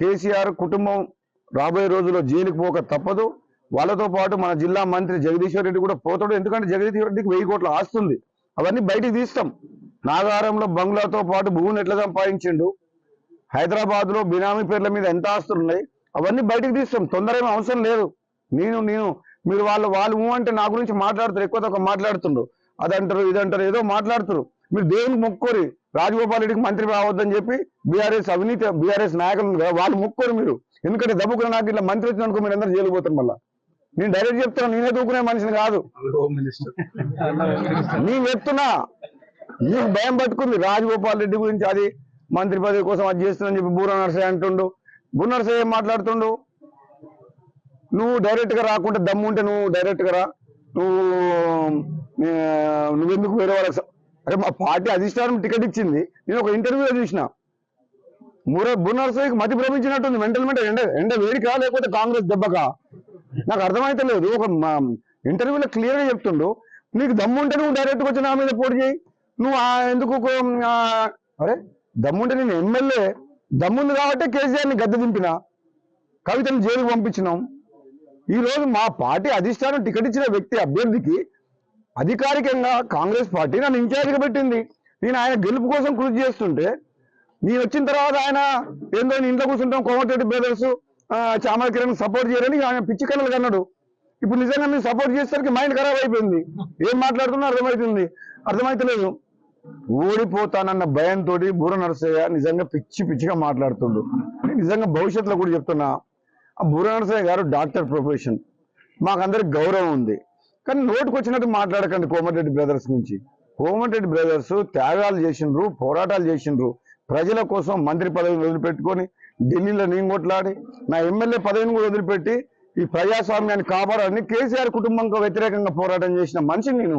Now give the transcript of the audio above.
కేసీఆర్ కుటుంబం రాబోయే రోజుల్లో జైలుకి పోక తప్పదు. వాళ్ళతో పాటు మన జిల్లా మంత్రి జగదీశ్వర్ రెడ్డి కూడా పోతాడు. ఎందుకంటే జగదీశ్వర్ రెడ్డికి వెయ్యి కోట్ల ఆస్తుంది అవన్నీ బయటికి తీస్తాం. నాగారంలో బంగ్లాతో పాటు భూమిని ఎట్లా సంపాదించిండు? హైదరాబాద్లో బినామీ పేర్ల మీద ఎంత ఆస్తులు ఉన్నాయి? అవన్నీ బయటికి తీస్తాం. తొందర అవసరం లేదు. నేను నేను మీరు వాళ్ళు వాళ్ళు ఊ అంటే నా గురించి మాట్లాడుతారు. ఎక్కువ తక్కువ మాట్లాడుతుండ్రు. అదంటారు ఇదంటారు ఏదో మాట్లాడుతారు. మీరు దేవునికి మొక్కోరి రాజగోపాల్ రెడ్డికి మంత్రి రావద్దని చెప్పి బీఆర్ఎస్ అవినీతి బీఆర్ఎస్ నాయకులు కదా వాళ్ళు మొక్కోరు మీరు. ఎందుకంటే దబ్బుకున్న నాకు ఇట్లా మంత్రి వచ్చినందుకు మీరు అందరూ జైలుపోతారు మళ్ళీ మళ్ళా. నేను డైరెక్ట్ చెప్తాను నేనే దూకునే మనిషిని కాదు. నేను చెప్తున్నా నీకు భయం పట్టుకుంది రాజగోపాల్ రెడ్డి గురించి అది మంత్రి పదవి కోసం అది చేస్తుందని చెప్పి బూర నర్సయ్య అంటుండు. బూర నర్సయ్య మాట్లాడుతుండు? నువ్వు డైరెక్ట్గా రాకుంటే దమ్ము ఉంటే నువ్వు డైరెక్ట్గా రా. నువ్వు నువ్వెందుకు వేరే వాళ్ళకి అరే మా పార్టీ అధిష్టానం టికెట్ ఇచ్చింది. నేను ఒక ఇంటర్వ్యూలో చూసిన. మూర బునర్సయ్యకి మతి భ్రమించినట్టుంది మెంటల్ మెంటల్ ఎండ ఎండ వేడికా లేకపోతే కాంగ్రెస్ దెబ్బకా? నాకు అర్థమైతే లేదు. ఒక ఇంటర్వ్యూలో క్లియర్గా చెప్తుండు. నీకు దమ్ముంటే నువ్వు డైరెక్ట్ వచ్చి నా మీద పోటీ చేయి. నువ్వు ఆ ఎందుకు అరే దమ్ముంటే నేను ఎమ్మెల్యే. దమ్ముంది కాబట్టి కేసీఆర్ని గద్దె దింపిన. కవితను జైలుకు పంపించినాం. ఈ రోజు మా పార్టీ అధిష్టానం టికెట్ ఇచ్చిన వ్యక్తి అభ్యర్థికి అధికారికంగా కాంగ్రెస్ పార్టీ నన్ను ఇన్ఛార్జిగా పెట్టింది. నేను ఆయన గెలుపు కోసం కృషి చేస్తుంటే నేను వచ్చిన తర్వాత ఆయన ఏందో నేను ఇంట్లో కూర్చుంటాం కోమటిరెడ్డి బ్రదర్స్ చామల కిరణ్ సపోర్ట్ చేయరని ఆయన పిచ్చి కళలు కన్నాడు. ఇప్పుడు నిజంగా మీరు సపోర్ట్ చేసేసరికి మైండ్ ఖరాబ్ అయిపోయింది. ఏం మాట్లాడుతున్నా అర్థమవుతుంది. అర్థమైతలేదు. ఓడిపోతానన్న భయంతో బూర నరసయ్య నిజంగా పిచ్చి పిచ్చిగా మాట్లాడుతుండు. నిజంగా భవిష్యత్తులో కూడా చెప్తున్నా. ఆ బూర నరసయ్య గారు డాక్టర్ ప్రొఫెషన్. మాకందరికి గౌరవం ఉంది. కానీ నోటుకు వచ్చినట్టు మాట్లాడకండి కోమటిరెడ్డి బ్రదర్స్ గురించి కోమటిరెడ్డి బ్రదర్స్ త్యాగాలు చేసిండ్రు పోరాటాలు చేసిండ్రు. ప్రజల కోసం మంత్రి పదవిని వదిలిపెట్టుకొని ఢిల్లీలో నేను కొట్లాడి నా ఎమ్మెల్యే పదవిని కూడా వదిలిపెట్టి ఈ ప్రజాస్వామ్యాన్ని కాపాడాలని కేసీఆర్ కుటుంబంకు వ్యతిరేకంగా పోరాటం చేసిన మనిషిని నేను.